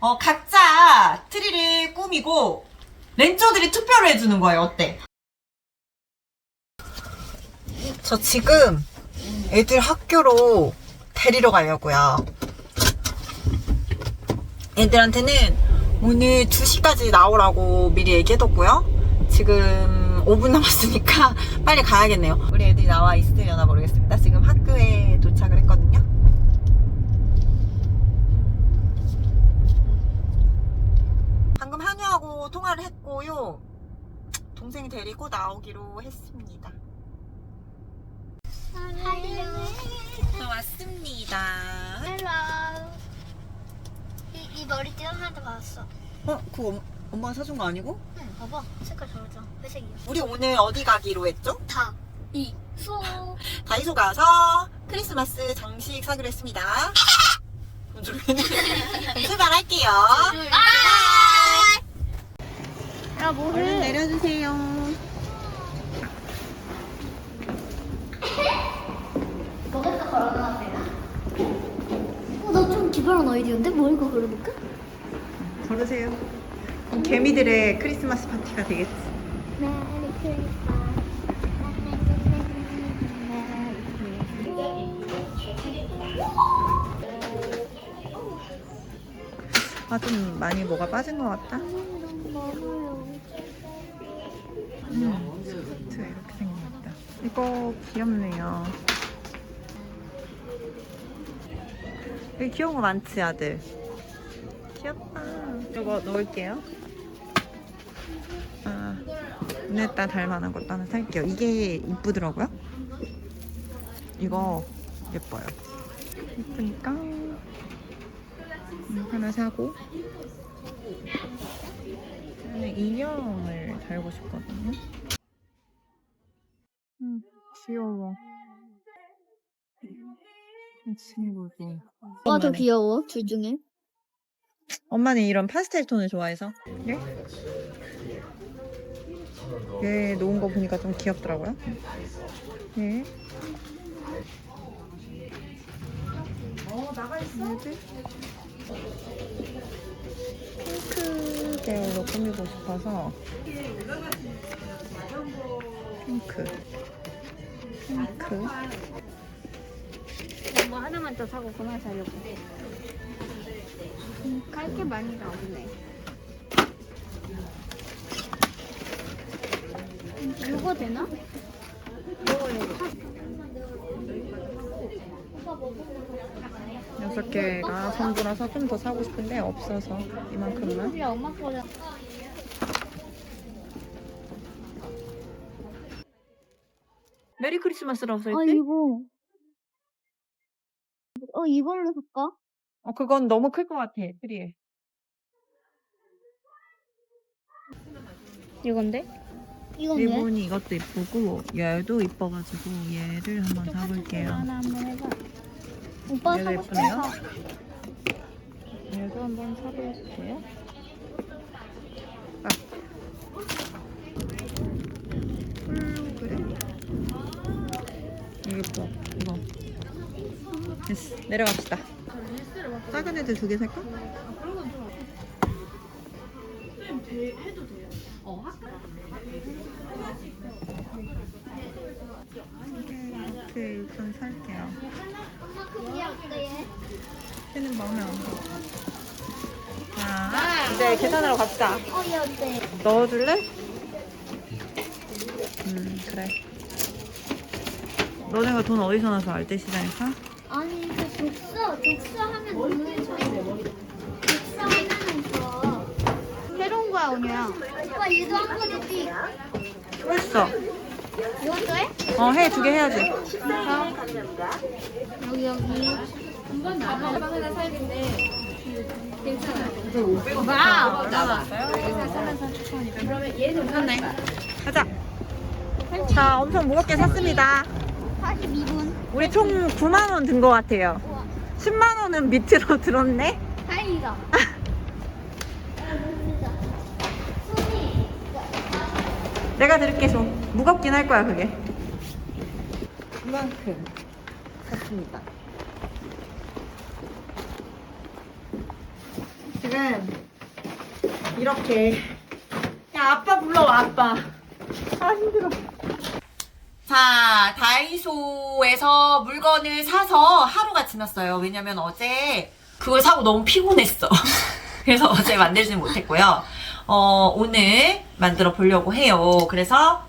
어, 각자 트리를 꾸미고 렌저들이 투표를 해주는 거예요. 어때? 저 지금 애들 학교로 데리러 가려고요. 애들한테는 오늘 2시까지 나오라고 미리 얘기해뒀고요. 지금 5분 남았으니까 빨리 가야겠네요. 우리 애들이 나와 있으려나 모르겠습니다. 지금 학교에 도착을 했거든요. 방금 한유하고 통화를 했고요. 동생이 데리고 나오기로 했습니다. 저 왔습니다. 헬로. 이, 이 머리띠 하나도 받았어. 어? 그거 엄- 엄마가 사준 거 아니고? 응, 봐봐. 색깔 저러죠. 회색이야. 우리 오늘 어디 가기로 했죠? 다. 이. 수. 다이소 가서 크리스마스 장식 사기로 했습니다. 그럼 출발할게요. 야, 뭐 얼른 내려주세요. 뭐가 걸어놔, 내가? 어, 나 좀 기발한 아이디어인데? 뭐 이거 걸어볼까? 걸으세요. 개미들의 크리스마스 파티가 되겠지. 메리 크리스마스. 아, 좀 많이 뭐가 빠진 것 같다. 많아요. 음, 스커트 이렇게 생겼다. 이거 귀엽네요. 여기 귀여운 거 많지, 아들? 귀엽다. 이거 넣을게요. 아, 오늘따 닮아난 것도 하나 살게요. 이게 이쁘더라고요. 이거 예뻐요. 예쁘니까 음, 하나 사고 저는 인형을 달고 싶거든요. 음, 귀여워. 이 친구도. 뭐가 더 귀여워? 둘 중에? 엄마는 이런 파스텔 톤을 좋아해서. 예? 얘 놓은 거 보니까 좀 귀엽더라고요. 예. 어, 나가 있어. 핑크 계열로 꾸미고 싶어서. 핑크. 핑크. 뭐 하나만 더 사고 그만 사려고. 깔게 많이 나오네. 이거 되나? 여섯 개가 전부라서 좀 더 사고 싶은데 없어서 이만큼만. 엄마 메리 크리스마스라고 아 써있대? 이거 어 이걸로 살까? 어, 그건 너무 클 것 같아, 트리에. 이건데? 이건 왜? 리본이 이것도 이쁘고, 얘도 이뻐가지고, 얘를 한번 사볼게요. 하나 한번 해봐. 오빠 얘도 사고 싶어. 예쁘네요. 얘도 한번 사볼게요. 아. 홀로그램? 이거 예뻐, 이거. 됐어, 내려갑시다. 작은 애들 두 개 살까? 이렇게 일단 살게요. 엄마 크기 어때? 걔는 마음에 안 들어. 자, 이제 계산하러 갑시다. 어, 얘 어때? 넣어줄래? 음, 그래. 너네가 돈 어디서 나서 알뜰시장에서? 아니, 그 독서, 독서 하면 돈을 줘. 독서 하면은 줘. 새로운 거야 오녀야. 오빠 얘도 한 번에 띠. 했어. 이것도 해? 어, 해. 두 개 해야지. 여기 여기. 와우. 괜찮네. 가자. 자, 엄청 무겁게 샀습니다. 42분. 우리 총 9만 원 든 것 같아요. 10만 원은 밑으로 들었네? 다행이다. 내가 들을게 좀. 무겁긴 할 거야, 그게. 이만큼 샀습니다. 지금 이렇게 야 아빠 불러와 아빠 아 힘들어 자 다이소에서 물건을 사서 하루가 지났어요 왜냐면 어제 그걸 사고 너무 피곤했어 그래서 어제 만들지 못했고요 어 오늘 만들어 보려고 해요 그래서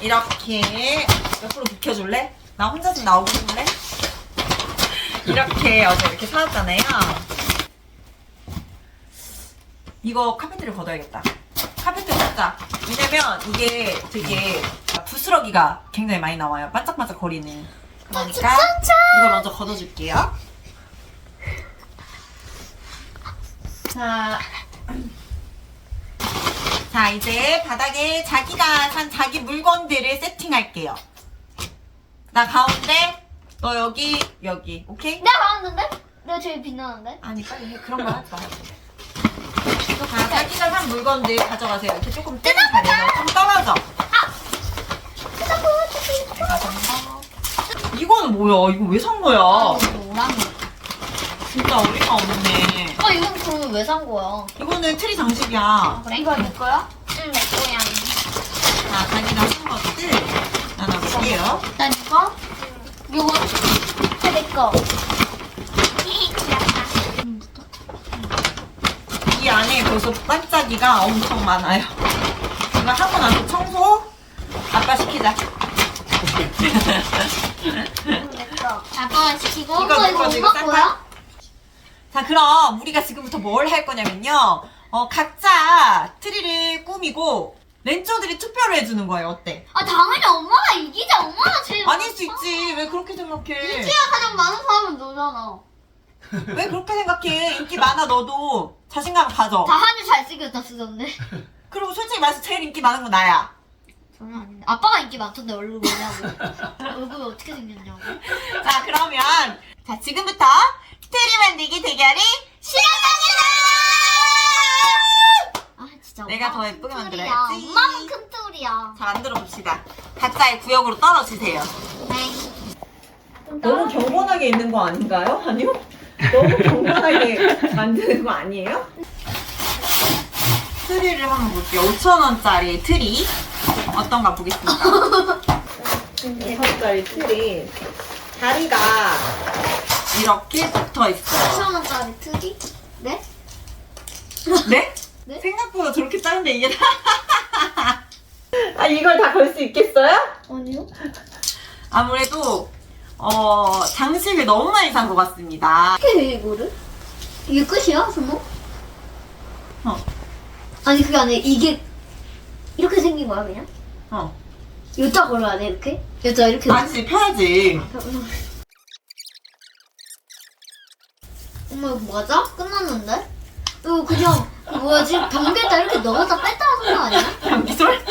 이렇게 옆으로 비켜줄래? 나 혼자 좀 나오고 싶을래? 이렇게 어제 이렇게 사왔잖아요. 이거 카페트를 걷어야겠다. 카페트 걷자. 왜냐면 이게 되게 부스러기가 굉장히 많이 나와요. 반짝반짝 거리는. 그러니까 이걸 먼저 걷어줄게요. 자, 자 이제 바닥에 자기가 산 자기 물건들을 세팅할게요. 나 가운데, 너 여기, 여기. 오케이? 내가 나왔는데? 내가 제일 빛나는데? 아니 빨리 해. 그런 거 하지 마. 자, 자기가 산 물건들 가져가세요. 이렇게 조금 뜨는 자리에서 좀 떨어져. 이거는 뭐야? 이거 왜 산 거야? 노랑이. 진짜 어이가 없네. 아 이건 그러면 왜산 거야? 이거는 트리 장식이야. 그래? 이거 내 거야? 응, 내 거야. 자, 자기가 산 것들 나눠볼게요. 난 이거? 이거? 내 거. 이 안에 벌써 반짝이가 엄청 많아요. 이거 하고 나서 청소 아빠 시키자. 아빠가 시키고. 이거 이거 내 이거 싼 거야? 자, 그럼 우리가 지금부터 뭘 할 거냐면요. 어, 각자 트리를 꾸미고 렌저들이 투표를 해주는 거예요. 어때? 아 당연히 엄마가 이기지. 엄마가 제일. 아닐 수 있지. 왜 그렇게 생각해? 인기가 가장 많은 사람은 너잖아. 왜 그렇게 생각해? 인기 많아 너도 자신감 가져. 다 한이 잘생겼다 쓰던데. 그리고 솔직히 말해서 제일 인기 많은 건 나야. 아닌데. 아빠가 인기 많던데 얼굴 뭐냐고. 얼굴이 어떻게 생겼냐고. 자, 그러면 자 지금부터 트리 만들기 대결이 시작합니다. 아 진짜. 내가 더 예쁘게 툴이야. 만들어야지. 엄마는 큰 툴이야. 자, 만들어 봅시다. 각자의 구역으로 떨어지세요. 네. 너무 경건하게 있는 거 아닌가요? 아니요? 너무 경건하게 만드는 거 아니에요? 트리를 한번 볼게요. 5,000원짜리 트리. 어떤가 보겠습니다. 5,000원짜리 트리. 다리가 이렇게 붙어 있어요. 1000원짜리 트리? 네? 네? 네? 생각보다 저렇게 작은데 이게 다. 아, 이걸 다 걸 수 있겠어요? 아니요. 아무래도, 어, 장식을 너무 많이 산 것 같습니다. 어떻게 해 이거를? 이게 끝이야 스모? 어. 아니 그게 아니라 이게 이렇게 생긴 거야 그냥? 어. 여자 걸어야 돼 이렇게? 여자 이렇게 아니지, 펴야지. 엄마 이거 맞아? 끝났는데? 이거 그냥 그 뭐야지 변기에다 이렇게 넣었다 뺐다 하는 거 아니야? 변기솔?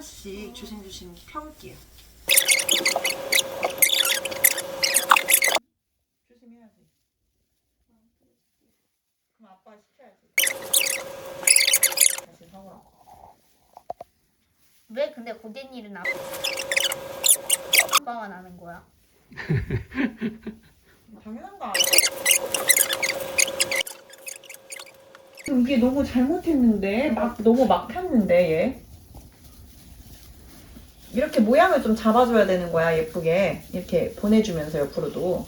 자, 하나씩 조심조심 펴볼게요. 조심해야지. 그럼 아빠 시켜야지. 다시 서보라. 왜 근데 고된 일은 아- 아빠가 나는 거야? 당연한 거 아니야? 이게 너무 잘못했는데 막 너무 막 폈는데 얘 이렇게 모양을 좀 잡아줘야 되는 거야 예쁘게. 이렇게 보내주면서 옆으로도.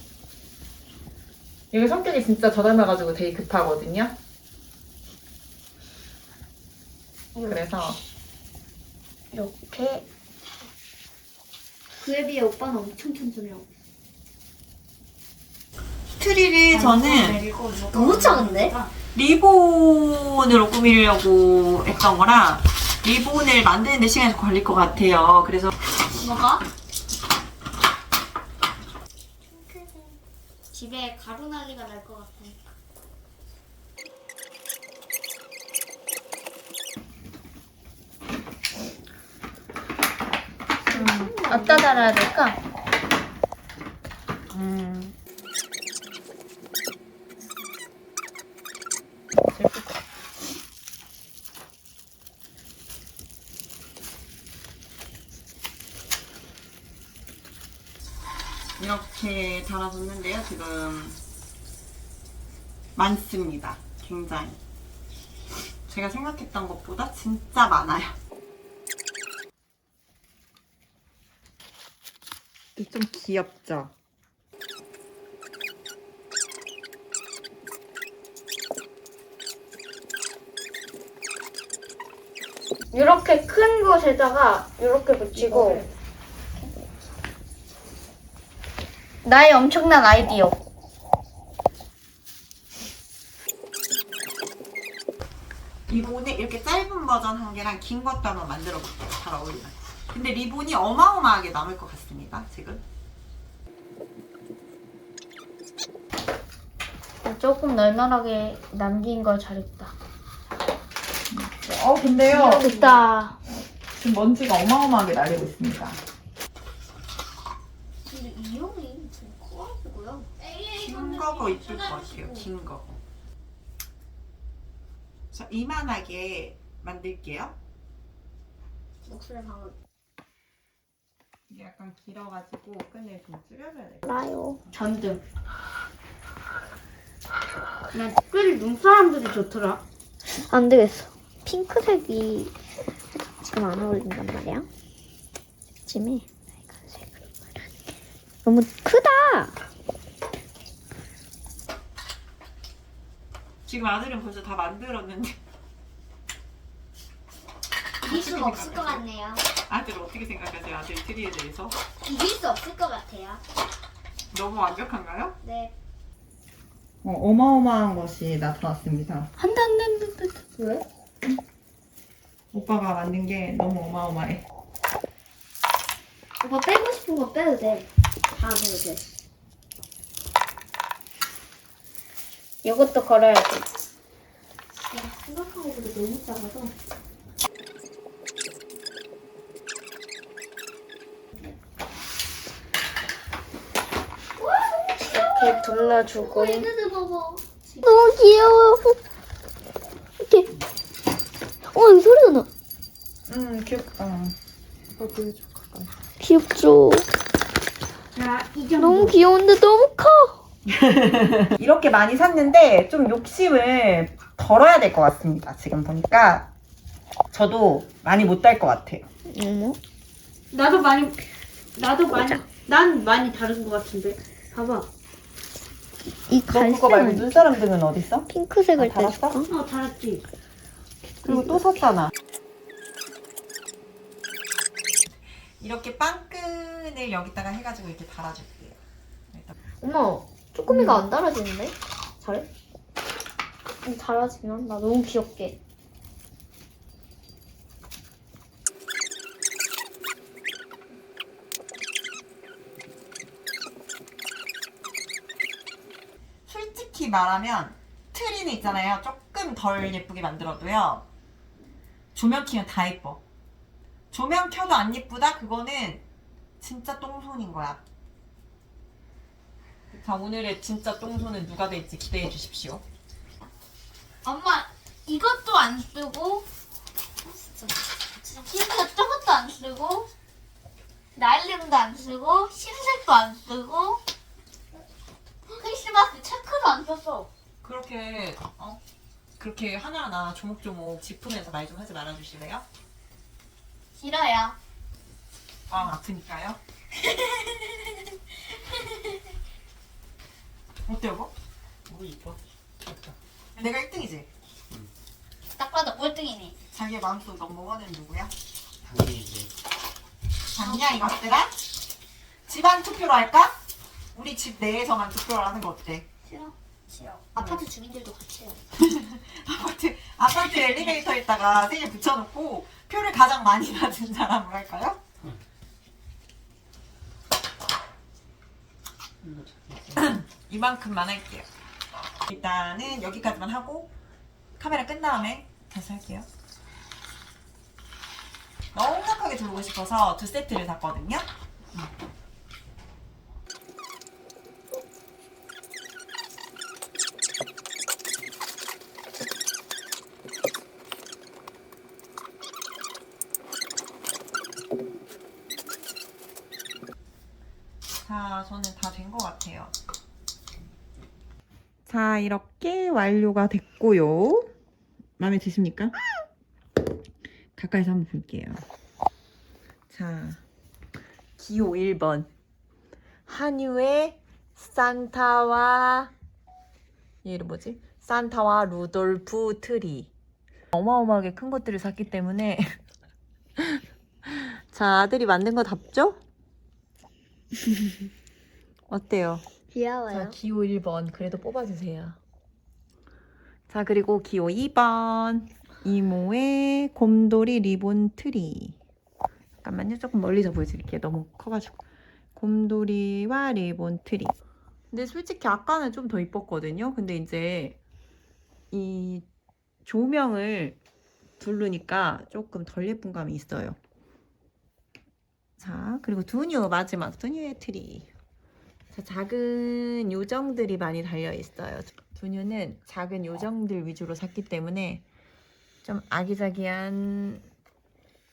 얘가 성격이 진짜 저 닮아가지고 되게 급하거든요? 그래서 이렇게. 그에 비해 오빠는 엄청 천천히 하고 트리를 저는 너무 작은데? 리본으로 꾸미려고 했던 거라 리본을 만드는 데 시간이 좀 걸릴 것 같아요 그래서 뭐가? 집에 가루나기가 날 것 같으니까 어디다 달아야 될까? 음. 이렇게 달아줬는데요. 지금 많습니다. 굉장히. 제가 생각했던 것보다 진짜 많아요. 좀 귀엽죠? 이렇게 큰 곳에다가 이렇게 붙이고 나의 엄청난 아이디어. 리본을 이렇게 짧은 버전 한 개랑 긴 것도 한번 만들어 볼게요. 잘 어울리나요? 근데 리본이 어마어마하게 남을 것 같습니다. 지금. 조금 널널하게 남긴 걸 잘했다. 어 근데요. 됐다. 지금 먼지가 어마어마하게 날리고 있습니다. 근데 이용이 좀 커가지고요. 이쁠 것 같아요. 긴 거. 자, 이만하게 만들게요. 목소리 방금. 이게 약간 길어가지고 끈을 좀 줄여줘야 돼요. 나요. 전등. 난 특별히 눈사람들이 좋더라. 안 되겠어. 핑크색이 지금 안 어울린단 말이야. 빨간색으로 너무 크다. 지금 아들은 벌써 다 만들었는데 이길 수가 없을 것 같네요. 아들 어떻게 생각하세요? 아들 트리에 대해서? 이길 수 없을 것 같아요. 너무 완벽한가요? 네. 어, 마어마한 것이 나타났습니다. 한대 한대 한대. 왜? 오빠가 만든 게 너무 어마어마해. 오빠 빼고 싶은 거 빼도 돼. 다 빼도 돼. 이것도 걸어야지. 생각한 것보다 너무 작아서. 이렇게 둘러주고. 너무 귀여워. 이렇게. 어, 이 소리가 나. 음 귀엽다. 오빠 보여줘 가까이. 귀엽죠? 자, 이 정도. 너무 귀여운데 너무 커. 이렇게 많이 샀는데 좀 욕심을 덜어야 될 것 같습니다. 지금 보니까 저도 많이 못 달 것 같아요. 어머. 나도 많이 나도 많이 난 많이 다른 것 같은데. 봐봐. 이 너 그거 말고 눈사람 등은 어디 있어? 핑크색을 아, 달았어? 떼줄까? 어 달았지. 그리고 또 샀잖아. 이렇게 빵끈을 여기다가 해가지고 이렇게 달아줄게요. 엄마, 쪼꼬미가 안 달아지는데? 잘해? 음, 달아지면 나 너무 귀엽게. 솔직히 말하면 트리는 있잖아요. 조금 덜 예쁘게 만들어도요. 조명 켜면 다 예뻐. 조명 켜도 안 예쁘다? 그거는 진짜 똥손인 거야. 자, 오늘의 진짜 똥손은 누가 될지 기대해 주십시오. 엄마, 이것도 안 쓰고, 진짜 저것도 안 쓰고, 날림도 안 쓰고, 흰색도 안 쓰고, 크리스마스 체크도 안 썼어. 그렇게 어? 그렇게 하나하나 조목조목 짚으면서 말 좀 하지 말아 주실래요? 싫어요. 마음 아프니까요. 어때 여보? 너무 이뻐. 내가 1등이지? 딱 봐도 꼴등이네. 자기의 마음속 넘버원은 누구야? 당연히지. 장이야 이것들아? 집안 투표로 할까? 우리 집 내에서만 투표를 하는 거 어때? 싫어. 싫어. 아파트 주민들도 같이 해요. 아파트, 아파트 엘리베이터에다가 세개 붙여놓고 표를 가장 많이 받은 사람으로 할까요? 이만큼만 할게요. 일단은 여기까지만 하고 카메라 끈 다음에 다시 할게요. 넉넉하게 들어오고 싶어서 두 세트를 샀거든요. 자, 다 저는 다 된 것 같아요. 자, 이렇게 완료가 됐고요. 마음에 드십니까? 가까이서 한번 볼게요. 자, 기호 1번. 한유의 산타와 얘 이름 뭐지? 산타와 루돌프 트리. 어마어마하게 큰 것들을 샀기 때문에 자, 아들이 만든 거 답죠? 어때요? 자, 귀여워요. 기호 1번 그래도 뽑아주세요. 자, 그리고 기호 2번 이모의 곰돌이 리본 트리. 잠깐만요. 조금 멀리서 보여드릴게요. 너무 커가지고. 곰돌이와 리본 트리. 근데 솔직히 아까는 좀 더 이뻤거든요. 근데 이제 이 조명을 두르니까 조금 덜 예쁜 감이 있어요. 자, 그리고 두뉴 마지막 두뉴의 트리. 자, 작은 요정들이 많이 달려 있어요. 두뉴는 작은 요정들 위주로 샀기 때문에 좀 아기자기한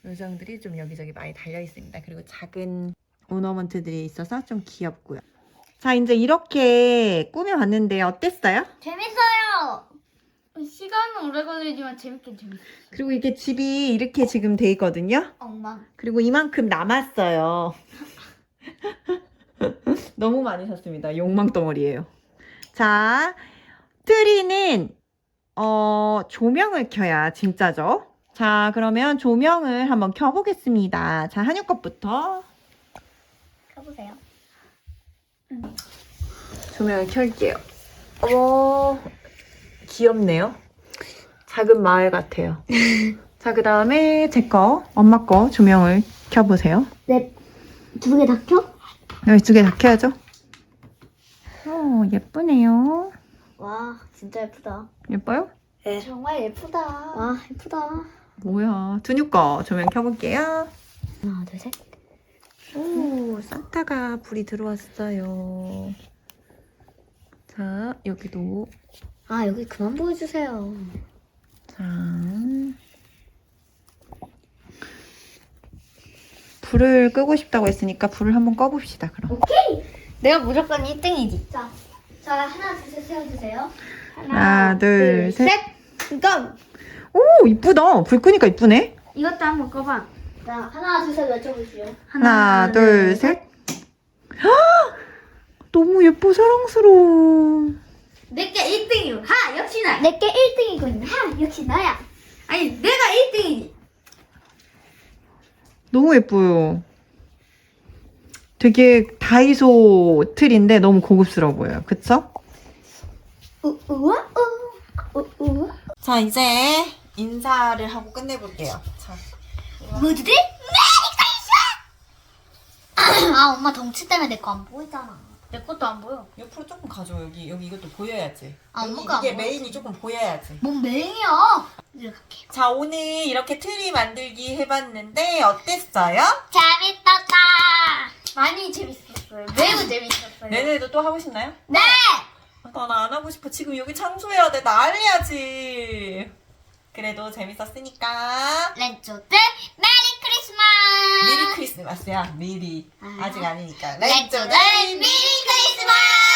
요정들이 좀 여기저기 많이 달려 있습니다. 그리고 작은 오너먼트들이 있어서 좀 귀엽고요. 자, 이제 이렇게 꾸며봤는데 어땠어요? 재밌어요. 시간은 오래 걸리지만 재밌긴 재밌어. 그리고 이게 집이 이렇게 지금 돼 있거든요. 엉망. 그리고 이만큼 남았어요. 너무 많이 샀습니다. 욕망덩어리예요. 자, 트리는 어, 조명을 켜야 진짜죠. 자, 그러면 조명을 한번 켜보겠습니다. 자, 한유 것부터 가보세요. 조명을 켤게요. 어머, 귀엽네요. 작은 마을 같아요. 자, 그 다음에 제 거, 엄마 거 조명을 켜보세요. 네. 두 개 다 켜? 여기 두 개 다 켜야죠. 오, 예쁘네요. 와, 진짜 예쁘다. 예뻐요? 정말 예쁘다. 와, 예쁘다. 뭐야. 두뉴 거 조명 켜볼게요. 하나, 둘, 셋. 오, 산타가 불이 들어왔어요. 자, 여기도. 아, 여기 그만 보여주세요. 자. 불을 끄고 싶다고 했으니까 불을 한번 꺼봅시다, 그럼. 내가 무조건 1등이지. 자, 자 하나, 둘, 셋 세워주세요. 하나, 둘, 셋. 그럼 오, 이쁘다. 불 끄니까 이쁘네. 이것도 한번 꺼봐. 자, 하나, 둘, 셋 외쳐보시오. 하나, 둘, 셋. 헉! 너무 예뻐, 사랑스러워. 내게 1등이요. 하 역시 나. 내게 1등이군. 하, 역시 나야. 아니 내가 1등이지. 너무 예뻐요. 되게 다이소 틀인데 너무 고급스러워 보여요. 그쵸? 우, 우와, 우, 우, 우와. 자, 이제 인사를 하고 끝내볼게요. 자, 모두들 메리 크리스마스! 아, 엄마 덩치 때문에 내 거 안 보이잖아. 내 것도 안 보여. 옆으로 조금 가져. 여기, 여기 이것도 보여야지. 아, 여기 이게 안 보여. 메인이 조금 보여야지. 뭔 맹이야? 이렇게. 자, 오늘 이렇게 트리 만들기 해봤는데 어땠어요? 재밌었다. 많이 재밌었어요. 매우 재밌었어요. 내년에도 또 하고 싶나요? 네! 나 안 하고 싶어. 지금 여기 청소해야 돼. 나 알려야지. 그래도 재밌었으니까. 렌초들 메리 크리스마스! 미리 크리스마스야. 미리. 아. 아직 아니니까. 렛츠고 미리 크리스마스!